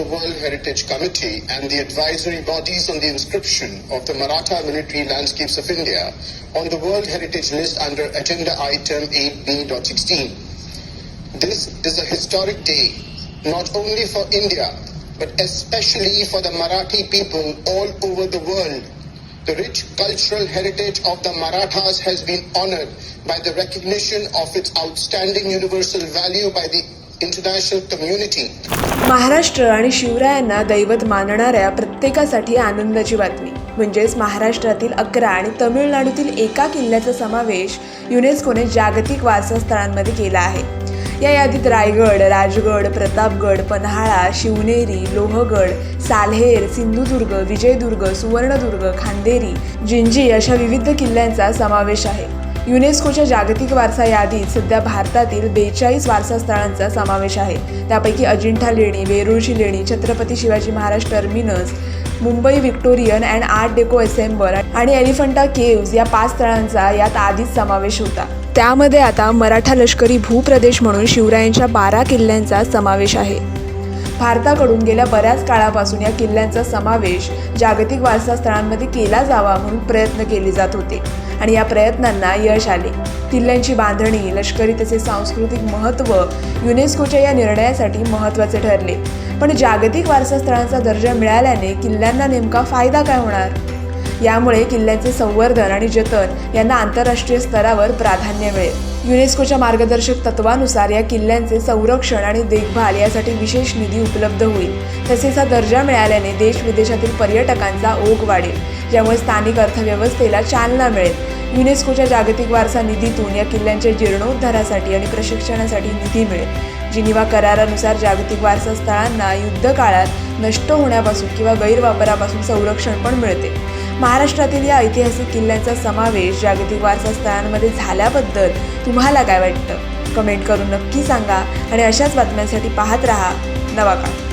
the World Heritage Committee and the advisory bodies on the inscription of the Maratha military landscapes of India on the World Heritage List under Agenda Item 8B.16. This is a historic day, not only for India, but especially for the Marathi people all over the world. The rich cultural heritage of the Marathas has been honored by the recognition of its outstanding universal value by the international community. Maharashtra आणि शिवरायांना दैवत मानणाऱ्या प्रत्येकासाठी आनंदाची बातमी. म्हणजेच महाराष्ट्रातील अकरा आणि तमिळनाडूतील एका किल्ल्याचा समावेश युनेस्कोने जागतिक वारसा स्थळांमध्ये केला आहे. या यादीत रायगड राजगड प्रतापगड पन्हाळा शिवनेरी लोहगड साल्हेर सिंधुदुर्ग विजयदुर्ग सुवर्णदुर्ग खांदेरी जिंजी अशा विविध किल्ल्यांचा समावेश आहे. युनेस्कोच्या जागतिक वारसा यादीत सध्या भारतातील बेचाळीस वारसा स्थळांचा समावेश आहे. त्यापैकी अजिंठा लेणी वेरूळची लेणी Chhatrapati Shivaji Maharaj terminus Mumbai Victorian and art deco ensemble आणि एलिफंटा केव्ज या पाच स्थळांचा यात आधीच समावेश होता. त्यामध्ये आता मराठा लष्करी भूप्रदेश म्हणून शिवरायांच्या बारा किल्ल्यांचा समावेश आहे. भारताकडून गेल्या बऱ्याच काळापासून या किल्ल्यांचा समावेश जागतिक वारसा स्थळांमध्ये केला जावा म्हणून प्रयत्न केले जात होते. आणि या प्रयत्नांना यश आले. किल्ल्यांची बांधणी लष्करी तसे सांस्कृतिक महत्त्व युनेस्कोच्या या निर्णयासाठी महत्त्वाचे ठरले. पण जागतिक वारसा स्थळांचा दर्जा मिळाल्याने किल्ल्यांना नेमका फायदा काय होणार? यामुळे किल्ल्यांचे संवर्धन आणि जतन यांना आंतरराष्ट्रीय स्तरावर प्राधान्य मिळेल. युनेस्कोच्या मार्गदर्शक तत्वानुसार या किल्ल्यांचे संरक्षण आणि देखभाल यासाठी विशेष निधी उपलब्ध होईल. तसेच हा दर्जा मिळाल्याने देश विदेशातील पर्यटकांचा ओघ वाढेल ज्यामुळे स्थानिक अर्थव्यवस्थेला चालना मिळेल. युनेस्कोच्या जागतिक वारसा निधीतून या किल्ल्यांच्या जीर्णोद्धारासाठी आणि प्रशिक्षणासाठी निधी मिळेल जिनिवा करारानुसार जागतिक वारसा स्थळांना युद्ध काळात नष्ट होण्यापासून किंवा गैरवापरापासून संरक्षण पण मिळते. महाराष्ट्रातील या ऐतिहासिक किल्ल्यांचा समावेश जागतिक वारसा स्थळांमध्ये झाल्याबद्दल तुम्हाला काय वाटतं? कमेंट करून नक्की सांगा आणि अशाच बातम्यांसाठी पाहत राहा नवा काळ.